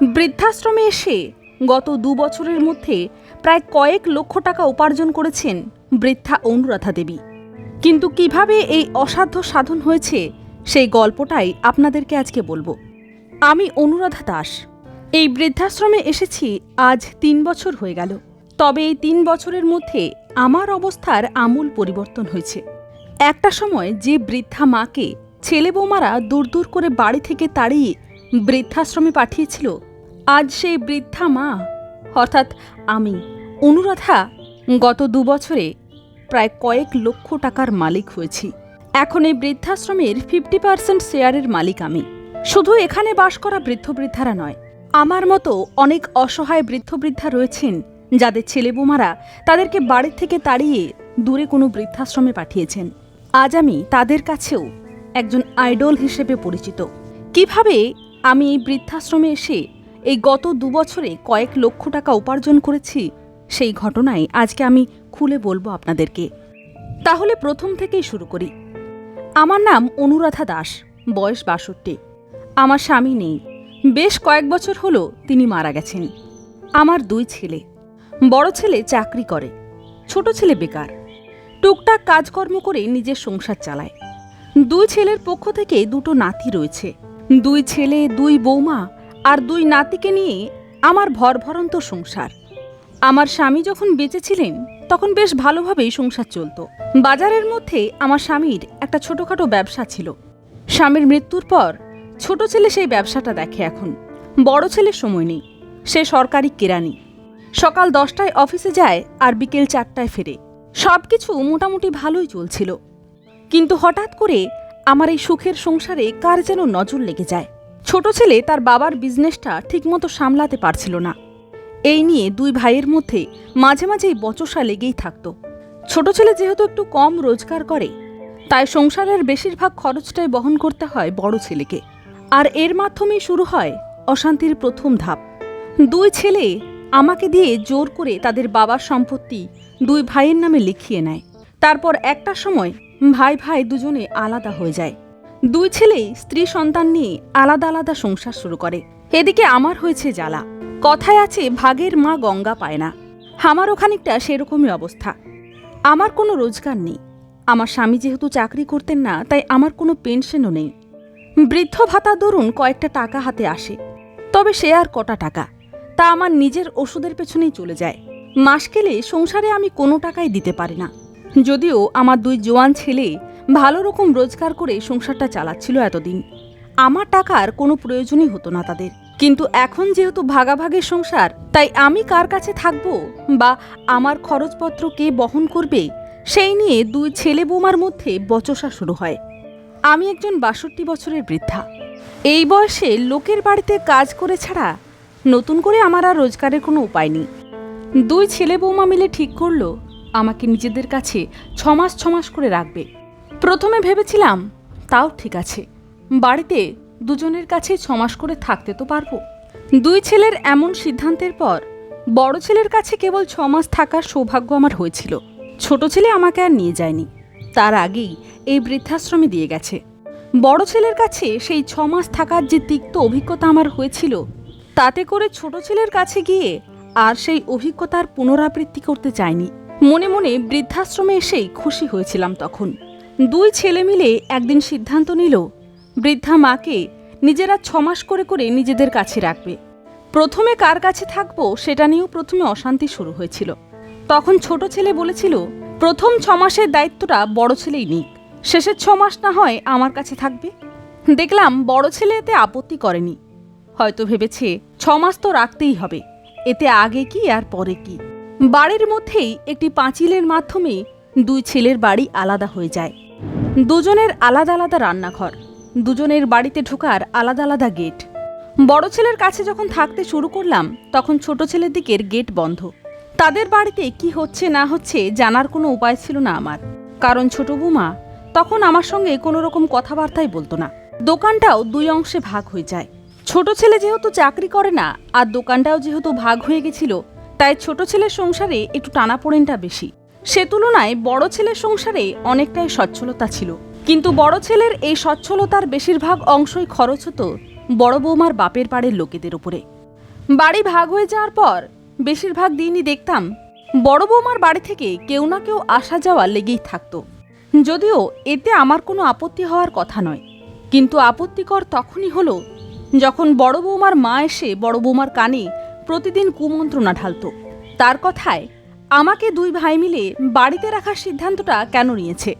বৃদ্ধাশ্রমে এসে গত দু বছরের মধ্যে প্রায় কয়েক লক্ষ টাকা উপার্জন করেছেন বৃদ্ধা অনুরাধা দেবী। কিন্তু কীভাবে এই অসাধ্য সাধন হয়েছে, সেই গল্পটাই আপনাদেরকে আজকে বলব। আমি অনুরাধা দাস। এই বৃদ্ধাশ্রমে এসেছি আজ তিন বছর হয়ে গেল। তবে এই তিন বছরের মধ্যে আমার অবস্থার আমূল পরিবর্তন হয়েছে। একটা সময় যে বৃদ্ধা মাকে ছেলে বৌমারা দূর দূর করে বাড়ি থেকে তাড়িয়ে বৃদ্ধাশ্রমে পাঠিয়েছিল আজ সেই বৃদ্ধা মা, অর্থাৎ আমি, অনুরাধা, গত দু বছরে প্রায় কয়েক লক্ষ টাকার মালিক হয়েছি। এখন এই বৃদ্ধাশ্রমের ফিফটি পার্সেন্ট শেয়ারের মালিক আমি। শুধু এখানে বাস করা বৃদ্ধ বৃদ্ধারা নয়, আমার মতো অনেক অসহায় বৃদ্ধ বৃদ্ধা রয়েছেন, যাদের ছেলে বোমারা তাদেরকে বাড়ির থেকে তাড়িয়ে দূরে কোনো বৃদ্ধাশ্রমে পাঠিয়েছেন। আজ আমি তাদের কাছেও একজন আইডল হিসেবে পরিচিত। কীভাবে আমি এই বৃদ্ধাশ্রমে এসে এই গত দু বছরে কয়েক লক্ষ টাকা উপার্জন করেছি, সেই ঘটনায় আজকে আমি খুলে বলব আপনাদেরকে। তাহলে প্রথম থেকেই শুরু করি। আমার নাম অনুরাধা দাস, বয়স বাষট্টি। আমার স্বামী নেই। বেশ কয়েক বছর হলো তিনি মারা গেছেন। আমার দুই ছেলে। বড় ছেলে চাকরি করে, ছোট ছেলে বেকার। টুকটাক কাজকর্ম করে নিজের সংসার চালায়। দুই ছেলের পক্ষ থেকে দুটো নাতি রয়েছে। দুই ছেলে, দুই বৌমা আর দুই নাতিকে নিয়ে আমার ভরভরন্ত সংসার। আমার স্বামী যখন বেঁচে ছিলেন, তখন বেশ ভালোভাবেই সংসার চলত। বাজারের মধ্যে আমার স্বামীর একটা ছোটোখাটো ব্যবসা ছিল। স্বামীর মৃত্যুর পর ছোট ছেলে সেই ব্যবসাটা দেখে এখন। বড় ছেলের সময় নেই, সে সরকারি কেরানি। সকাল দশটায় অফিসে যায় আর বিকেল চারটায় ফেরে। সব কিছু মোটামুটি ভালোই চলছিল। কিন্তু হঠাৎ করে আমার এই সুখের সংসারে কার যেন নজর লেগে যায়? ছোট ছেলে তার বাবার বিজনেসটা ঠিকমতো সামলাতে পারছিল না। এই নিয়ে দুই ভাইয়ের মধ্যে মাঝে মাঝেই বচসা লেগেই থাকত। ছোট ছেলে যেহেতু একটু কম রোজগার করে, তাই সংসারের বেশিরভাগ খরচটাই বহন করতে হয় বড় ছেলেকে। আর এর মাধ্যমেই শুরু হয় অশান্তির প্রথম ধাপ। দুই ছেলে আমাকে দিয়ে জোর করে তাদের বাবার সম্পত্তি দুই ভাইয়ের নামে লিখিয়ে নেয়। তারপর একটা সময় ভাই ভাই দুজনে আলাদা হয়ে যায়। দুই ছেলেই স্ত্রী সন্তান নিয়ে আলাদা আলাদা সংসার শুরু করে। এদিকে আমার হয়েছে জ্বালা। কথায় আছে, ভাগের মা গঙ্গা পায় না। আমারও খানিকটা সেরকমই অবস্থা। আমার কোনো রোজগার নেই। আমার স্বামী যেহেতু চাকরি করতেন না, তাই আমার কোনো পেনশনও নেই। বৃদ্ধ ভাতা দরুন কয়েকটা টাকা হাতে আসে। তবে সে আর কটা টাকা? তা আমার নিজের ওষুধের পেছনেই চলে যায়। মাস গেলে সংসারে আমি কোনো টাকাই দিতে পারি না। যদিও আমার দুই জোয়ান ছেলে ভালো রকম রোজগার করে সংসারটা চালাচ্ছিল এতদিন। আমার টাকার কোনো প্রয়োজনই হতো না তাদের। কিন্তু এখন যেহেতু ভাগাভাগির সংসার, তাই আমি কার কাছে থাকব? বা আমার খরচপত্র কে বহন করবে? সেই নিয়ে দুই ছেলে বৌমার মধ্যে বচসা শুরু হয়। আমি একজন বাষট্টি বছরের বৃদ্ধা। এই বয়সে লোকের বাড়িতে কাজ করে ছাড়া নতুন করে আমার আর রোজগারের কোনো উপায় নেই। দুই ছেলে বৌমা মিলে ঠিক করল, আমাকে নিজেদের কাছে ছমাস ছমাস করে রাখবে। প্রথমে ভেবেছিলাম, তাও ঠিক আছে। বাড়িতে দুজনের কাছে ছমাস করে থাকতে তো পারব। দুই ছেলের এমন সিদ্ধান্তের পর বড় ছেলের কাছে কেবল ছমাস থাকার সৌভাগ্য আমার হয়েছিল। ছোট ছেলে আমাকে আর নিয়ে যায়নি। তার আগেই এই বৃদ্ধাশ্রমে দিয়ে গেছে। বড় ছেলের কাছে সেই ছমাস থাকার যে তিক্ত অভিজ্ঞতা আমার হয়েছিল, তাতে করে ছোট ছেলের কাছে গিয়ে আর সেই অভিজ্ঞতার পুনরাবৃত্তি করতে চাইনি। মনে মনে বৃদ্ধাশ্রমে এসেই খুশি হয়েছিলাম তখন। দুই ছেলে মিলে একদিন সিদ্ধান্ত নিল, বৃদ্ধা মাকে নিজেরা ছমাস করে করে নিজেদের কাছে রাখবে। প্রথমে কার কাছে থাকব সেটা নিয়েও প্রথমে অশান্তি শুরু হয়েছিল। তখন ছোট ছেলে বলেছিল, প্রথম ছমাসের দায়িত্বটা বড় ছেলেই নিক, শেষের ছমাস না হয় আমার কাছে থাকবে। দেখলাম বড় ছেলে এতে আপত্তি করেনি। হয়তো ভেবেছে, ছমাস তো রাখতেই হবে, এতে আগে কি আর পরে কি? বাড়ির মধ্যেই একটি পাঁচিলের মাধ্যমে দুই ছেলের বাড়ি আলাদা হয়ে যায়। দুজনের আলাদা আলাদা রান্নাঘর। দুজনের বাড়িতে ঢোকার আলাদা আলাদা গেট বড় ছেলের কাছে যখন থাকতে শুরু করলাম, তখন ছোট ছেলের দিকের গেট বন্ধ। তাদের বাড়িতে কি হচ্ছে না হচ্ছে জানার কোনো উপায় ছিল না আমার। কারণ ছোট বৌমা তখন আমার সঙ্গে কোনো রকম কথাবার্তাই বলতো না। দোকানটাও দুই অংশে ভাগ হয়ে যায়। ছোট ছেলে যেহেতু চাকরি করে না, আর দোকানটাও যেহেতু ভাগ হয়ে গেছিল, তাই ছোট ছেলের সংসারে একটু টানাপোড়েনটা বেশি। সে তুলনায় বড় ছেলের সংসারে অনেকটাই সচ্ছলতা ছিল। কিন্তু বড় ছেলের এই সচ্ছলতার বেশিরভাগ অংশই খরচ হতো বড় বৌমার বাপের পাড়ের লোকেদের উপরে। বাড়ি ভাগ হয়ে যাওয়ার পর বেশিরভাগ দিনই দেখতাম বড় বৌমার বাড়ি থেকে কেউ না কেউ আসা যাওয়া লেগেই থাকতো। যদিও এতে আমার কোনো আপত্তি হওয়ার কথা নয়। কিন্তু আপত্তিকর তখনই হলো যখন বড় বৌমার মা এসে বড় বৌমার কানে প্রতিদিন কুমন্ত্রণা ঢালতো। তার কথায় আমাকে দুই ভাই মিলে বাড়িতে রাখার সিদ্ধান্তটা কেন নিয়েছে?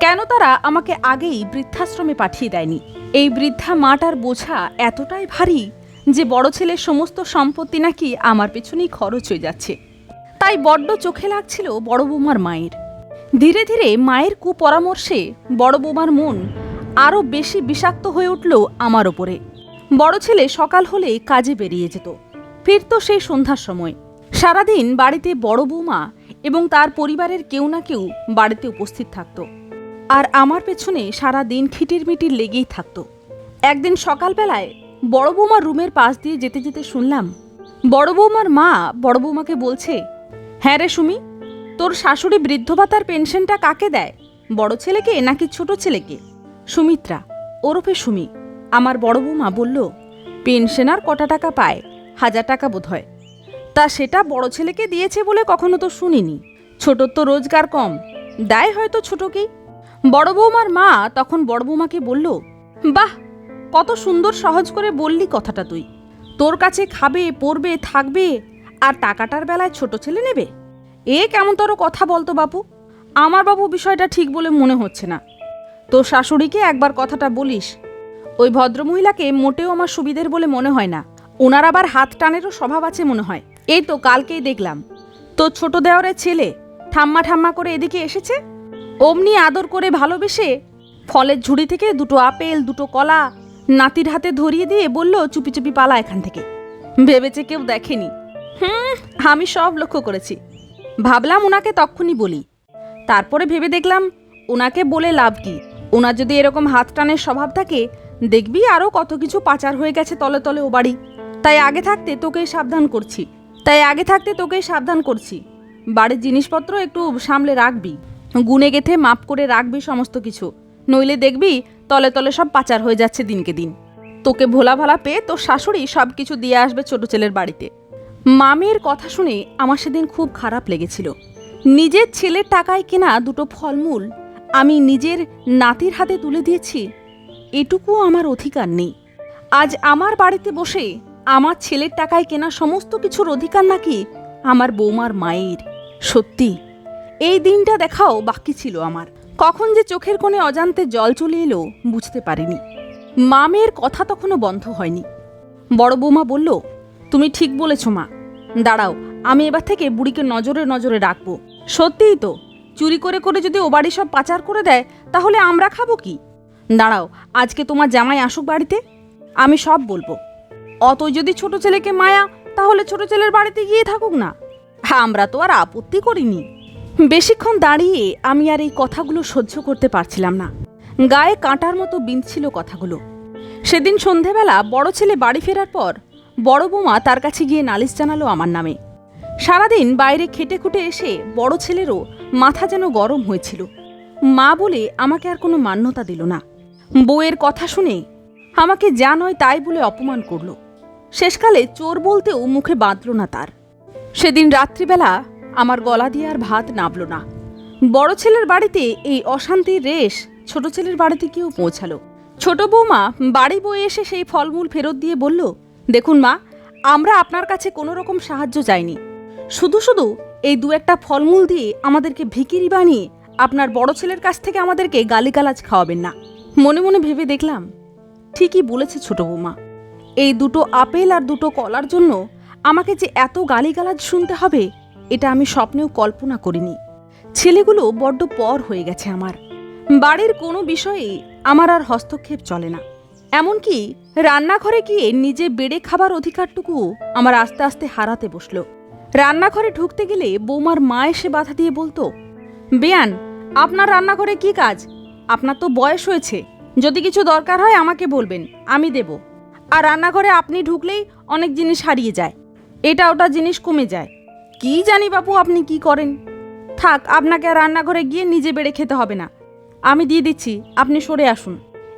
কেন তারা আমাকে আগেই বৃদ্ধাশ্রমে পাঠিয়ে দেয়নি? এই বৃদ্ধা মাটার বোঝা এতটাই ভারী যে বড় ছেলের সমস্ত সম্পত্তি নাকি আমার পেছনেই খরচ হয়ে যাচ্ছে। তাই বড্ড চোখে লাগছিল বড় বৌমার মায়ের। ধীরে ধীরে মায়ের কুপরামর্শে বড় বৌমার মন আরও বেশি বিষাক্ত হয়ে উঠল আমার ওপরে। বড় ছেলে সকাল হলে কাজে বেরিয়ে যেত। ফিরত সেই সন্ধ্যার সময়। সারাদিন বাড়িতে বড় বৌমা এবং তার পরিবারের কেউ না কেউ বাড়িতে উপস্থিত থাকতো। আর আমার পেছনে সারা দিন খিটির মিটির লেগেই থাকতো। একদিন সকালবেলায় বড় বৌমার রুমের পাশ দিয়ে যেতে যেতে শুনলাম, বড় বৌমার মা বড় বৌমাকে বলছে হ্যাঁ রে সুমি, তোর শাশুড়ি বৃদ্ধ ভাতার পেনশনটা কাকে দেয়? বড় ছেলেকে নাকি ছোট ছেলেকে? সুমিত্রা, ওরফে সুমি। আমার বড় বৌমা বলল, পেনশন আর কটা টাকা পায়? হাজার টাকা বোধ হয় তা সেটা বড় ছেলেকে দিয়েছে বলে কখনো তো শুনিনি। ছোটর তো রোজগার কম দেয় হয়তো ছোটকেই। বড় বৌমার মা তখন বড় বৌমাকে বলল, বাহ, কত সুন্দর সহজ করে বললি কথাটা তুই। তোর কাছে খাবে, পড়বে, থাকবে, আর টাকাটার বেলায় ছোট ছেলে নেবে? এ কেমন তোর কথা বলতো বাপু? আমার বাবু বিষয়টা ঠিক বলে মনে হচ্ছে না। তোর শাশুড়িকে একবার কথাটা বলিস। ওই ভদ্রমহিলাকে মোটেও আমার সুবিধের বলে মনে হয় না। ওনার আবার হাত টানেরও স্বভাব আছে মনে হয়। এই তো কালকেই দেখলাম। তোর ছোট দেওয়ারের ছেলে ঠাম্মা ঠাম্মা করে এদিকে এসেছে? অমনি আদর করে ভালোবেসে ফলের ঝুড়ি থেকে দুটো আপেল, দুটো কলা নাতির হাতে ধরিয়ে দিয়ে বলল, চুপি চুপি পালা এখান থেকে। ভেবেছে কেউ দেখেনি। হুম, আমি সব লক্ষ্য করেছি। ভাবলাম ওনাকে তক্ষুনি বলি। তারপরে ভেবে দেখলাম ওনাকে বলে লাভ কি? ওনার যদি এরকম হাত টানের স্বভাব থাকে, দেখবি আরও কত কিছু পাচার হয়ে গেছে তলে তলে ও বাড়ি। তাই আগে থাকতে তোকেই সাবধান করছি। তাই আগে থাকতে তোকেই সাবধান করছি। বাড়ির জিনিসপত্র একটু সামলে রাখবি। গুনে গেথে মাপ করে রাখবি সমস্ত কিছু। নইলে দেখবি তলে তলে সব পাচার হয়ে যাচ্ছে দিনকে দিন। তোকে ভোলা ভালা পেয়ে তোর শাশুড়ি সব কিছু দিয়ে আসবে ছোট ছেলের বাড়িতে। মামের কথা শুনে আমার সেদিন খুব খারাপ লেগেছিল। নিজের ছেলের টাকায় কেনা দুটো ফলমূল আমি নিজের নাতির হাতে তুলে দিয়েছি এটুকু আমার অধিকার নেই। আজ আমার বাড়িতে বসে আমার ছেলের টাকায় কেনা সমস্ত কিছুর অধিকার নাকি আমার বৌমার মায়ের? সত্যি, এই দিনটা দেখাও বাকি ছিল আমার। কখন যে চোখের কোণে অজান্তে জল চলে এলো বুঝতে পারিনি। মামের কথা তখনও বন্ধ হয়নি। বড় বৌমা বলল, তুমি ঠিক বলেছ মা। দাঁড়াও, আমি এবার থেকে বুড়িকে নজরে নজরে রাখব। সত্যিই তো, চুরি করে করে যদি ও বাড়ি সব পাচার করে দেয়, তাহলে আমরা খাব কি? দাঁড়াও, আজকে তোমার জামাই আসুক বাড়িতে। আমি সব বলব। অত যদি ছোট ছেলেকে মায়া, তাহলে ছোট ছেলের বাড়িতে গিয়ে থাকুক না। আমরা তো আর আপত্তি করিনি। বেশিক্ষণ দাঁড়িয়ে আমি আর এই কথাগুলো সহ্য করতে পারছিলাম না। গায়ে কাঁটার মতো বিঁধছিল কথাগুলো। সেদিন সন্ধেবেলা বড় ছেলে বাড়ি ফেরার পর বড় বৌমা তার কাছে গিয়ে নালিশ জানালো আমার নামে। সারাদিন বাইরে খেটে খুটে এসে বড় ছেলেরও মাথা যেন গরম হয়েছিল। মা বলে আমাকে আর কোনো মান্যতা দিল না। বউয়ের কথা শুনে আমাকে যা নয় তাই বলে অপমান করল। শেষকালে চোর বলতেও মুখে বাঁধল না তার। সেদিন রাত্রিবেলা আমার গলা দিয়ে আর ভাত নাবল না। বড় ছেলের বাড়িতে এই অশান্তির রেশ ছোট ছেলের বাড়িতে কেউ পৌঁছালো। ছোট বৌমা বাড়ি বয়ে এসে সেই ফলমূল ফেরত দিয়ে বলল, দেখুন মা, আমরা আপনার কাছে কোনো রকম সাহায্য চাইনি। শুধু শুধু এই দু একটা ফলমূল দিয়ে আমাদেরকে ভিকিরি বানিয়ে আপনার বড় ছেলের কাছ থেকে আমাদেরকে গালিগালাজ খাওয়াবেন না। মনে মনে ভেবে দেখলাম, ঠিকই বলেছে ছোট বৌমা। এই দুটো আপেল আর দুটো কলার জন্য আমাকে যে এত গালিগালাজ শুনতে হবে, এটা আমি স্বপ্নেও কল্পনা করিনি। ছেলেগুলো বড্ড পর হয়ে গেছে আমার। বাড়ির কোনো বিষয়ে আমার আর হস্তক্ষেপ চলে না। এমনকি রান্নাঘরে গিয়ে নিজে বেড়ে খাবার অধিকারটুকু আমার আস্তে আস্তে হারাতে বসল। রান্নাঘরে ঢুকতে গেলে বৌমার মা এসে বাধা দিয়ে বলতো, বেয়ান, আপনার রান্নাঘরে কি কাজ? আপনার তো বয়স হয়েছে। যদি কিছু দরকার হয় আমাকে বলবেন, আমি দেব। আর রান্নাঘরে আপনি ঢুকলেই অনেক জিনিস হারিয়ে যায়। এটা ওটা জিনিস কমে যায়। কি জানি বাপু আপনি কি করেন? থাক, আপনাকে আর রান্নাঘরে গিয়ে নিজে বেড়ে খেতে হবে না। আমি দিয়ে দিচ্ছি, আপনি সরে আসুন।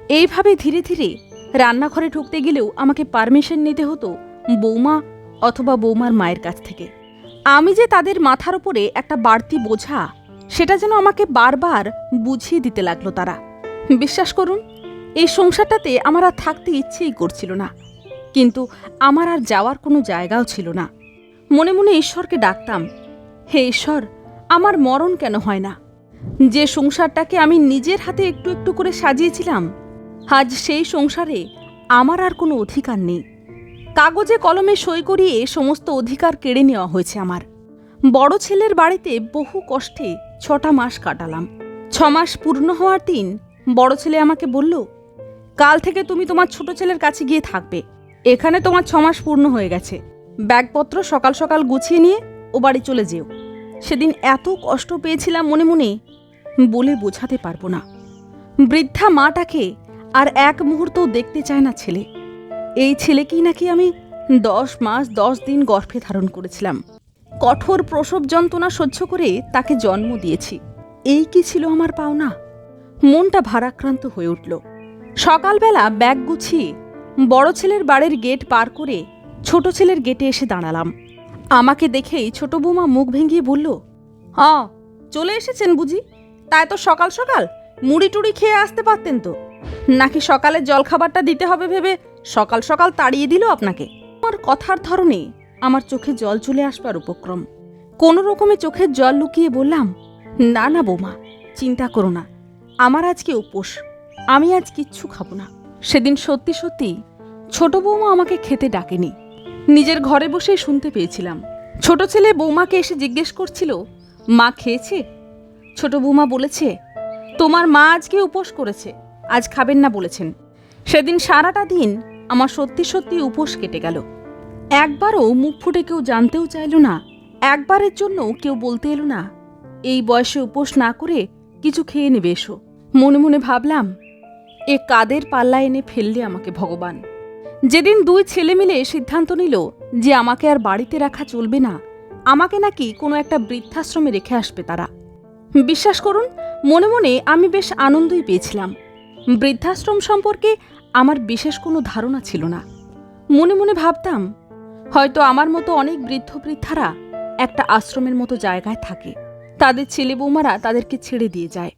এইভাবে ধীরে ধীরে রান্নাঘরে ঢুকতে গেলেও আমাকে পারমিশন নিতে হতো বৌমা অথবা বৌমার মায়ের কাছ থেকে। আমি যে তাদের মাথার উপরে একটা বাড়তি বোঝা, সেটা যেন আমাকে বারবার বুঝিয়ে দিতে লাগল তারা। বিশ্বাস করুন এই সংসারটাতে আমার আর থাকতে ইচ্ছেই করছিল না। কিন্তু আমার আর যাওয়ার কোনো জায়গাও ছিল না। মনে মনে ঈশ্বরকে ডাকতাম, হে ঈশ্বর, আমার মরণ কেন হয় না? যে সংসারটাকে আমি নিজের হাতে একটু একটু করে সাজিয়েছিলাম, আজ সেই সংসারে আমার আর কোনো অধিকার নেই। কাগজে কলমে সই করিয়ে সমস্ত অধিকার কেড়ে নেওয়া হয়েছে আমার। বড় ছেলের বাড়িতে বহু কষ্টে ছটা মাস কাটালাম। ছ মাস পূর্ণ হওয়ার দিন বড় ছেলে আমাকে বলল কাল থেকে তুমি তোমার ছোট ছেলের কাছে গিয়ে থাকবে। এখানে তোমার ছ মাস পূর্ণ হয়ে গেছে। ব্যাগপত্র সকাল সকাল গুছিয়ে নিয়ে ও বাড়ি চলে যেও। সেদিন এত কষ্ট পেয়েছিলাম মনে মনে, বলে বোঝাতে পারব না। বৃদ্ধা মাটাকে আর এক মুহূর্তও দেখতে চায় না ছেলে। এই ছেলেকেই নাকি আমি দশ মাস দশ দিন গর্ভে ধারণ করেছিলাম। কঠোর প্রসব যন্ত্রণা সহ্য করে তাকে জন্ম দিয়েছি। এই কি ছিল আমার পাওনা? মনটা ভারাক্রান্ত হয়ে উঠল। সকালবেলা ব্যাগ গুছিয়ে বড় ছেলের বাড়ির গেট পার করে ছোট ছেলের গেটে এসে দাঁড়ালাম। আমাকে দেখেই ছোট বৌমা মুখ ভেঙিয়ে বলল হ চলে এসেছেন বুঝি? তাই তো সকাল সকাল মুড়ি টুড়ি খেয়ে আসতে পারতেন তো। নাকি সকালের জলখাবারটা দিতে হবে ভেবে সকাল সকাল তাড়িয়ে দিল আপনাকে? আমার কথার ধরনে আমার চোখে জল চলে আসবার উপক্রম। কোনো রকমে চোখের জল লুকিয়ে বললাম, না না বৌমা, চিন্তা করো না। আমার আজকে উপোস। আমি আজ কিচ্ছু খাব না। সেদিন সত্যি সত্যি ছোট বৌমা আমাকে খেতে ডাকেনি। নিজের ঘরে বসেই শুনতে পেয়েছিলাম। ছোট ছেলে বৌমাকে এসে জিজ্ঞেস করছিল, মা খেয়েছে? ছোট বৌমা বলেছে, তোমার মা আজকে উপোস করেছে, আজ খাবেন না, বলেছেন। সেদিন সারাটা দিন আমার সত্যি সত্যি উপোস কেটে গেল। একবারও মুখ ফুটে কেউ জানতেও চাইল না, একবারের জন্য কেউ বলতে এলো না, এই বয়সে উপোস না করে কিছু খেয়ে নেবে এসো। মনে মনে ভাবলাম এ কাদের পাল্লা এনে ফেললে আমাকে ভগবান? যেদিন দুই ছেলে মিলে সিদ্ধান্ত নিল যে আমাকে আর বাড়িতে রাখা চলবে না, আমাকে নাকি কোনো একটা বৃদ্ধাশ্রমে রেখে আসবে তারা। বিশ্বাস করুন, মনে মনে আমি বেশ আনন্দই পেয়েছিলাম। বৃদ্ধাশ্রম সম্পর্কে আমার বিশেষ কোনো ধারণা ছিল না। মনে মনে ভাবতাম, হয়তো আমার মতো অনেক বৃদ্ধ বৃদ্ধারা একটা আশ্রমের মতো জায়গায় থাকে। তাদের ছেলে বৌমারা তাদেরকে ছেড়ে দিয়ে যায়।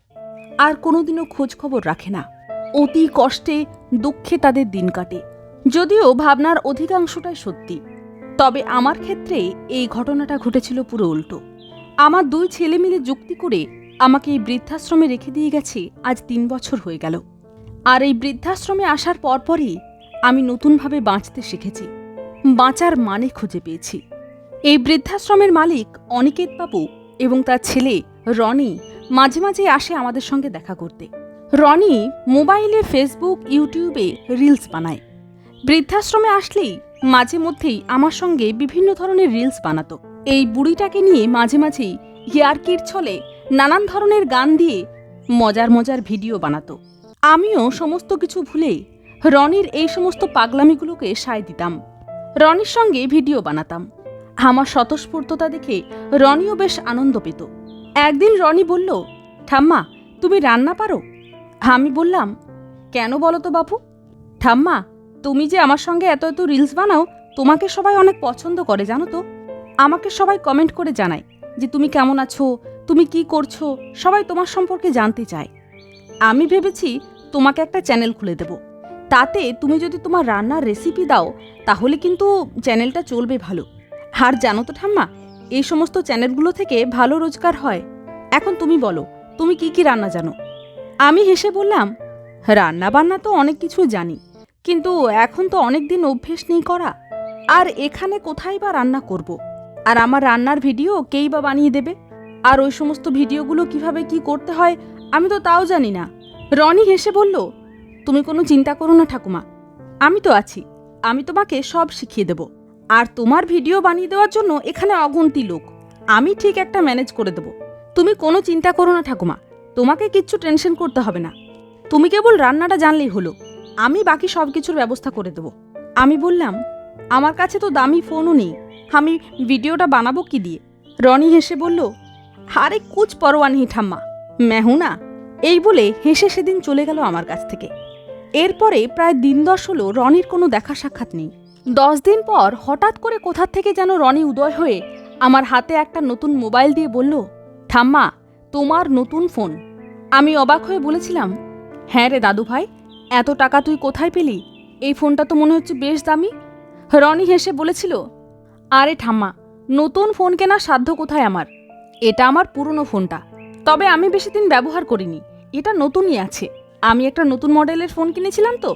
আর কোনোদিনও খোঁজখবর রাখে না। অতি কষ্টে দুঃখে তাদের দিন কাটে। যদিও ভাবনার অধিকাংশটাই সত্যি। তবে আমার ক্ষেত্রে এই ঘটনাটা ঘটেছিল পুরো উল্টো। আমার দুই ছেলে মিলে যুক্তি করে আমাকে এই বৃদ্ধাশ্রমে রেখে দিয়ে গেছে আজ তিন বছর হয়ে গেল। আর এই বৃদ্ধাশ্রমে আসার পরপরই আমি নতুনভাবে বাঁচতে শিখেছি। বাঁচার মানে খুঁজে পেয়েছি। এই বৃদ্ধাশ্রমের মালিক অনিকেত বাবু এবং তার ছেলে রনি মাঝে মাঝে আসে আমাদের সঙ্গে দেখা করতে। রনি মোবাইলে ফেসবুক, ইউটিউবে রিলস বানায়। বৃদ্ধাশ্রমে আসলেই মাঝে মধ্যেই আমার সঙ্গে বিভিন্ন ধরনের রিলস বানাতো। এই বুড়িটাকে নিয়ে মাঝে মাঝেই ইয়ার্কির ছলে নানান ধরনের গান দিয়ে মজার মজার ভিডিও বানাতো। আমিও সমস্ত কিছু ভুলে রনির এই সমস্ত পাগলামিগুলোকে সায় দিতাম। রনির সঙ্গে ভিডিও বানাতাম। আমার স্বতঃস্ফূর্ততা দেখে রনিও বেশ আনন্দ পেত। একদিন রনি বলল, ঠাম্মা, তুমি রান্না পারো? আমি বললাম, কেন বলো তো বাপু? ঠাম্মা, তুমি যে আমার সঙ্গে এত এত রিলস বানাও, তোমাকে সবাই অনেক পছন্দ করে, জানো তো? আমাকে সবাই কমেন্ট করে জানায় যে তুমি কেমন আছো, তুমি কি করছ, সবাই তোমার সম্পর্কে জানতে চায়। আমি ভেবেছি তোমাকে একটা চ্যানেল খুলে দেব। তাতে তুমি যদি তোমার রান্নার রেসিপি দাও, তাহলে কিন্তু চ্যানেলটা চলবে ভালো। আর জানো তো ঠাম্মা, এই সমস্ত চ্যানেলগুলো থেকে ভালো রোজগার হয়। এখন তুমি বলো, তুমি কি কি রান্না জানো? আমি হেসে বললাম রান্না বান্না তো অনেক কিছু জানি, কিন্তু এখন তো অনেক দিন অভ্যেস নেই করা। আর এখানে কোথায় বা রান্না করব। আর আমার রান্নার ভিডিও কেই বা বানিয়ে দেবে? আর ওই সমস্ত ভিডিওগুলো কীভাবে কি করতে হয়, আমি তো তাও জানি না। রনি হেসে বলল, তুমি কোনো চিন্তা করো না ঠাকুমা, আমি তো আছি, আমি তোমাকে সব শিখিয়ে দেব। আর তোমার ভিডিও বানিয়ে দেওয়ার জন্য এখানে অগুন্তি লোক, আমি ঠিক একটা ম্যানেজ করে দেব। তুমি কোনো চিন্তা করো না ঠাকুমা তোমাকে কিচ্ছু টেনশন করতে হবে না। তুমি কেবল রান্নাটা জানলেই হলো। আমি বাকি সব কিছুর ব্যবস্থা করে দেবো। আমি বললাম, আমার কাছে তো দামি ফোনও নেই। আমি ভিডিওটা বানাবো কি দিয়ে? রনি হেসে বলল, আরে কুচ পরোয়া নেই ঠাম্মা। মেহু না এই বলে হেসে সেদিন চলে গেল আমার কাছ থেকে। এরপরে প্রায় দিন দশ হলো রনির কোনো দেখা সাক্ষাৎ নেই। দশ দিন পর হঠাৎ করে কোথা থেকে যেন রনি উদয় হয়ে আমার হাতে একটা নতুন মোবাইল দিয়ে বলল, ঠাম্মা তোমার নতুন ফোন। আমি অবাক হয়ে বলেছিলাম হ্যাঁ রে দাদু ভাই এত টাকা তুই কোথায় পেলি? এই ফোনটা তো মনে হচ্ছে বেশ দামি। রনি হেসে বলেছিল, আরে ঠাম্মা, নতুন ফোন কেনার সাধ্য কোথায় আমার? এটা আমার পুরনো ফোনটা। তবে আমি বেশি দিন ব্যবহার করিনি, এটা নতুনই আছে। আমি একটা নতুন মডেলের ফোন কিনেছিলাম তো,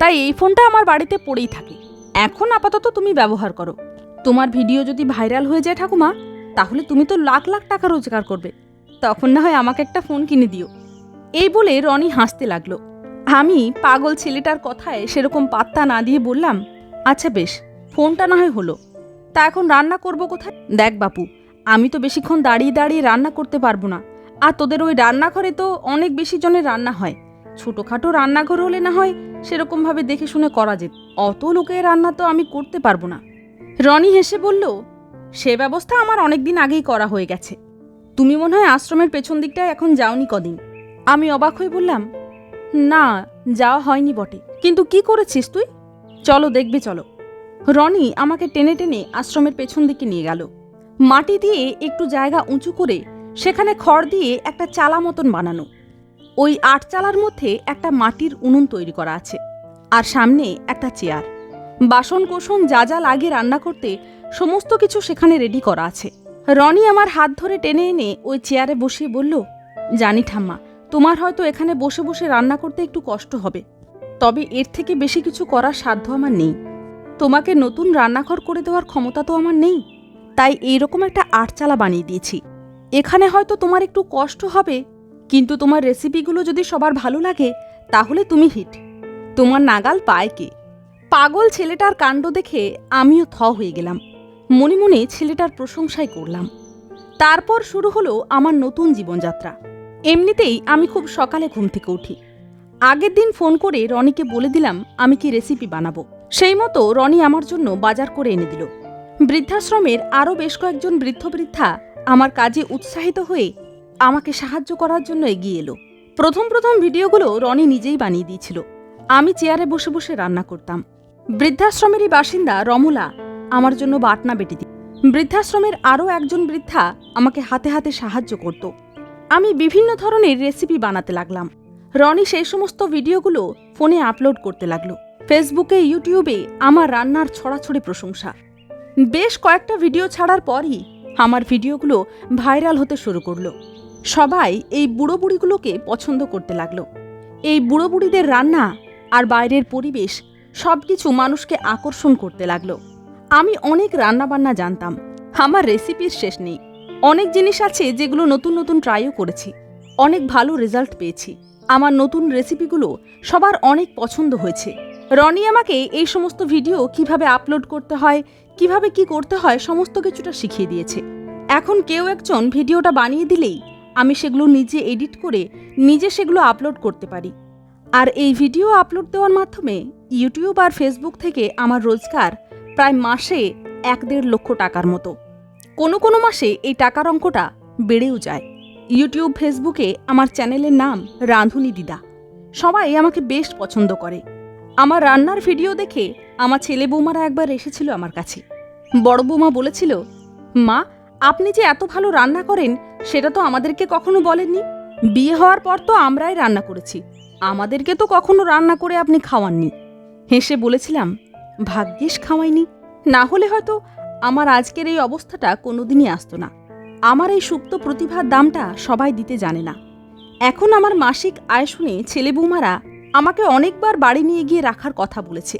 তাই এই ফোনটা আমার বাড়িতে পড়েই থাকে। এখন আপাতত তুমি ব্যবহার করো। তোমার ভিডিও যদি ভাইরাল হয়ে যায় ঠাকুমা, তাহলে তুমি তো লাখ লাখ টাকা রোজগার করবে। তখন না হয় আমাকে একটা ফোন কিনে দিও। এই বলে রনি হাসতে লাগল। আমি পাগল ছেলেটার কথায় সেরকম পাত্তা না দিয়ে বললাম আচ্ছা বেশ, ফোনটা না হয় হলো। তা এখন রান্না করব কোথায়? দেখ বাপু, আমি তো বেশিক্ষণ দাঁড়িয়ে দাঁড়িয়ে রান্না করতে পারব না। আর তোদের ওই রান্নাঘরে তো অনেক বেশি জনের রান্না হয়। ছোটোখাটো রান্নাঘর হলে না হয় সেরকমভাবে দেখে শুনে করা যেত। অত লোকের রান্না তো আমি করতে পারব না। রনি হেসে বলল, সে ব্যবস্থা আমার অনেক দিন আগেই করা হয়ে গেছে। তুমি মনে হয় আশ্রমের পেছন দিকটায় এখন যাওনি কদিন। আমি অবাক হয়ে বললাম, না, যাওয়া হয়নি বটে। কিন্তু কি করেছিস তুই? চলো, দেখবে, চলো। রনি আমাকে টেনে টেনে আশ্রমের পেছন দিকে নিয়ে গেল। মাটি দিয়ে একটু জায়গা উঁচু করে সেখানে খড় দিয়ে একটা চালা মতন বানানো। ওই আট চালার মধ্যে একটা মাটির উনুন তৈরি করা আছে আর সামনে একটা চেয়ার। বাসন কোসন যা যা লাগে রান্না করতে সমস্ত কিছু সেখানে রেডি করা আছে। রনি আমার হাত ধরে টেনে এনে ওই চেয়ারে বসিয়ে বলল, জানি ঠাম্মা, তোমার হয়তো এখানে বসে বসে রান্না করতে একটু কষ্ট হবে। তবে এর থেকে বেশি কিছু করার সাধ্য আমার নেই। তোমাকে নতুন রান্নাঘর করে দেওয়ার ক্ষমতা তো আমার নেই। তাই এইরকম একটা আটচালা বানিয়ে দিয়েছি। এখানে হয়তো তোমার একটু কষ্ট হবে, কিন্তু তোমার রেসিপিগুলো যদি সবার ভালো লাগে, তাহলে তুমি হিট। তোমার নাগাল পায় কে? পাগল ছেলেটার কাণ্ড দেখে আমিও থ হয়ে গেলাম। মনে মনে ছেলেটার প্রশংসাই করলাম। তারপর শুরু হলো আমার নতুন জীবনযাত্রা। এমনিতেই আমি খুব সকালে ঘুম থেকে উঠি। আগের দিন ফোন করে রনিকে বলে দিলাম, আমি কি রেসিপি বানাবো। সেই মতো রনি আমার জন্য বাজার করে এনে দিল। বৃদ্ধাশ্রমের আরও বেশ কয়েকজন বৃদ্ধ বৃদ্ধা আমার কাজে উৎসাহিত হয়ে আমাকে সাহায্য করার জন্য এগিয়ে এলো। প্রথম প্রথম ভিডিওগুলো রনি নিজেই বানিয়ে দিয়েছিল। আমি চেয়ারে বসে বসে রান্না করতাম। বৃদ্ধাশ্রমেরই বাসিন্দা রমলা আমার জন্য বাটনা বেটে দিত বৃদ্ধাশ্রমের আরও একজন বৃদ্ধা আমাকে হাতে হাতে সাহায্য করত। আমি বিভিন্ন ধরনের রেসিপি বানাতে লাগলাম। রনি সেই সমস্ত ভিডিওগুলো ফোনে আপলোড করতে লাগল। ফেসবুকে, ইউটিউবে আমার রান্নার ছড়াছড়ি প্রশংসা। বেশ কয়েকটা ভিডিও ছাড়ার পরই আমার ভিডিওগুলো ভাইরাল হতে শুরু করল। সবাই এই বুড়ো বুড়িগুলোকে পছন্দ করতে লাগল। এই বুড়ো বুড়িদের রান্না আর বাইরের পরিবেশ সব কিছু মানুষকে আকর্ষণ করতে লাগল। আমি অনেক রান্নাবান্না জানতাম। আমার রেসিপির শেষ নেই। অনেক জিনিস আছে যেগুলো নতুন নতুন ট্রাইও করেছি। অনেক ভালো রেজাল্ট পেয়েছি। আমার নতুন রেসিপিগুলো সবার অনেক পছন্দ হয়েছে। রনি আমাকে এই সমস্ত ভিডিও কীভাবে আপলোড করতে হয়, কীভাবে কি করতে হয় সমস্ত কিছুটা শিখিয়ে দিয়েছে। এখন কেউ একজন ভিডিওটা বানিয়ে দিলেই আমি সেগুলো নিজে এডিট করে নিজে সেগুলো আপলোড করতে পারি। আর এই ভিডিও আপলোড দেওয়ার মাধ্যমে ইউটিউব আর ফেসবুক থেকে আমার রোজগার প্রায় মাসে এক দেড় লক্ষ টাকার মতো। কোনো কোনো মাসে এই টাকার অঙ্কটা বেড়েও যায়। ইউটিউব, ফেসবুকে আমার চ্যানেলের নাম রাঁধুনি দিদা। সবাই আমাকে বেশ পছন্দ করে। আমার রান্নার ভিডিও দেখে আমার ছেলে বৌমারা একবার এসেছিল আমার কাছে। বড় বৌমা বলেছিল, মা, আপনি যে এত ভালো রান্না করেন, সেটা তো আমাদেরকে কখনো বলেননি। বিয়ে হওয়ার পর তো আমরাই রান্না করেছি। আমাদেরকে তো কখনো রান্না করে আপনি খাওয়াননি। হেসে বলেছিলাম ভাগ্যিস খাওয়াইনি। না হলে হয়তো আমার আজকের এই অবস্থাটা কোনোদিনই আসতো না। আমার এই সুপ্ত প্রতিভার দামটা সবাই দিতে জানে না। এখন আমার মাসিক আয় শুনে ছেলে বৌমারা আমাকে অনেকবার বাড়ি নিয়ে গিয়ে রাখার কথা বলেছে।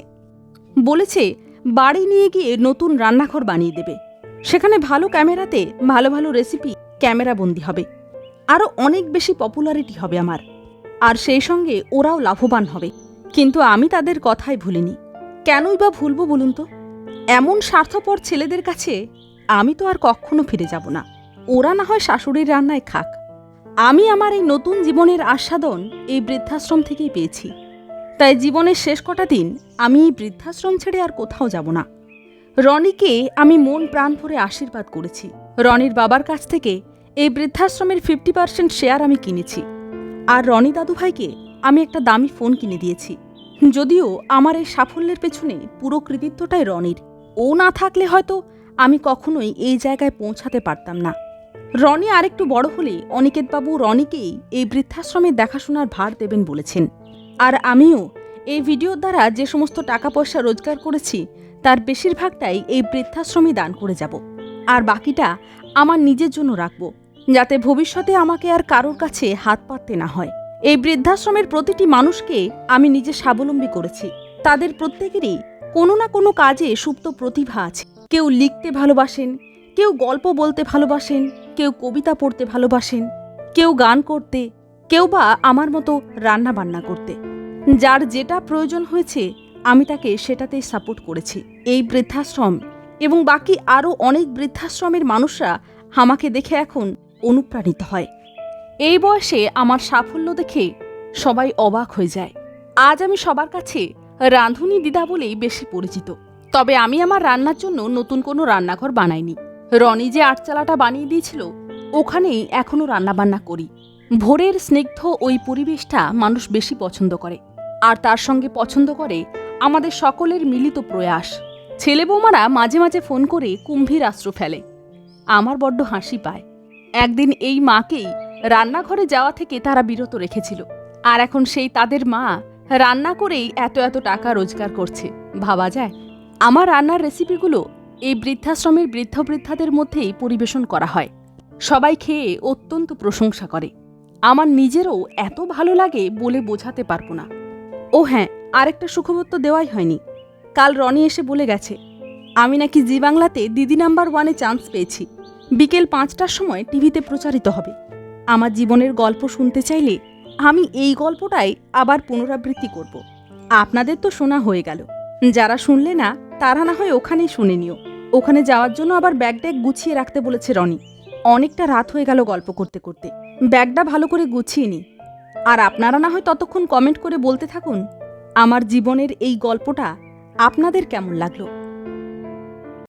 বলেছে, বাড়ি নিয়ে গিয়ে নতুন রান্নাঘর বানিয়ে দেবে। সেখানে ভালো ক্যামেরাতে ভালো ভালো রেসিপি ক্যামেরাবন্দি হবে। আরও অনেক বেশি পপুলারিটি হবে আমার। আর সেই সঙ্গে ওরাও লাভবান হবে। কিন্তু আমি তাদের কথাই ভুলিনি। কেনই বা ভুলবো বলুন তো? এমন স্বার্থপর ছেলেদের কাছে আমি তো আর কখনো ফিরে যাব না। ওরা না হয় শাশুড়ির রান্নায় খাক। আমি আমার এই নতুন জীবনের আস্বাদন এই বৃদ্ধাশ্রম থেকেই পেয়েছি। তাই জীবনের শেষ কটা দিন আমি এই বৃদ্ধাশ্রম ছেড়ে আর কোথাও যাব না। রনিকে আমি মন প্রাণ ভরে আশীর্বাদ করেছি। রনির বাবার কাছ থেকে এই বৃদ্ধাশ্রমের ফিফটি পার্সেন্ট শেয়ার আমি কিনেছি। আর রনি দাদুভাইকে আমি একটা দামি ফোন কিনে দিয়েছি। যদিও আমার এই সাফল্যের পেছনে পুরো কৃতিত্বটাই রনির। ও না থাকলে হয়তো আমি কখনোই এই জায়গায় পৌঁছাতে পারতাম না। রনি আরেকটু বড় হলে অনিকেতবাবু রনিকেই এই বৃদ্ধাশ্রমের দেখাশোনার ভার দেবেন বলেছেন। আর আমিও এই ভিডিওর দ্বারা যে সমস্ত টাকা পয়সা রোজগার করেছি, তার বেশিরভাগটাই এই বৃদ্ধাশ্রমে দান করে যাব। আর বাকিটা আমার নিজের জন্য রাখব, যাতে ভবিষ্যতে আমাকে আর কারোর কাছে হাত পাততে না হয়। এই বৃদ্ধাশ্রমের প্রতিটি মানুষকে আমি নিজে স্বাবলম্বী করেছি। তাদের প্রত্যেকেরই কোনো না কোনো কাজে সুপ্ত প্রতিভা আছে। কেউ লিখতে ভালোবাসেন, কেউ গল্প বলতে ভালোবাসেন, কেউ কবিতা পড়তে ভালোবাসেন, কেউ গান করতে, কেউ বা আমার মতো রান্না বান্না করতে। যার যেটা প্রয়োজন হয়েছে, আমি তাকে সেটাতেই সাপোর্ট করেছি। এই বৃদ্ধাশ্রম এবং বাকি আরও অনেক বৃদ্ধাশ্রমের মানুষরা আমাকে দেখে এখন অনুপ্রাণিত হয়। এই বয়সে আমার সাফল্য দেখে সবাই অবাক হয়ে যায়। আজ আমি সবার কাছে রাঁধুনি দিদা বলেই বেশি পরিচিত। তবে আমি আমার রান্নার জন্য নতুন কোনো রান্নাঘর বানাইনি। রনি যে আটচালাটা বানিয়ে দিয়েছিল, ওখানেই এখনও রান্নাবান্না করি। ভোরের স্নিগ্ধ ওই পরিবেশটা মানুষ বেশি পছন্দ করে। আর তার সঙ্গে পছন্দ করে আমাদের সকলের মিলিত প্রয়াস। ছেলে বৌমারা মাঝে মাঝে ফোন করে কুম্ভীর আশ্র ফেলে। আমার বড্ড হাসি পায়। একদিন এই মাকেই রান্নাঘরে যাওয়া থেকে তারা বিরত রেখেছিল। আর এখন সেই তাদের মা রান্না করেই এত এত টাকা রোজগার করছে। ভাবা যায়, আমার রান্নার রেসিপিগুলো এই বৃদ্ধাশ্রমের বৃদ্ধ বৃদ্ধাদের মধ্যেই পরিবেশন করা হয়। সবাই খেয়ে অত্যন্ত প্রশংসা করে। আমার নিজেরও এত ভালো লাগে বলে বোঝাতে পারব না। ও হ্যাঁ আরেকটা সুখবর তো দেওয়াই হয়নি। কাল রনি এসে বলে গেছে, আমি নাকি জি বাংলাতে দিদি নাম্বার ওয়ানে চান্স পেয়েছি। বিকেল পাঁচটার সময় টিভিতে প্রচারিত হবে। আমার জীবনের গল্প শুনতে চাইলে আমি এই গল্পটাই আবার পুনরাবৃত্তি করব। আপনাদের তো শোনা হয়ে গেল। যারা শুনলে না, তারা না হয় ওখানেই শুনে নিও। ওখানে যাওয়ার জন্য আবার ব্যাগটা গুছিয়ে রাখতে বলেছে রনি। অনেকটা রাত হয়ে গেল গল্প করতে করতে। ব্যাগটা ভালো করে গুছিয়ে নি। আর আপনারা না হয় ততক্ষণ কমেন্ট করে বলতে থাকুন, আমার জীবনের এই গল্পটা আপনাদের কেমন লাগল?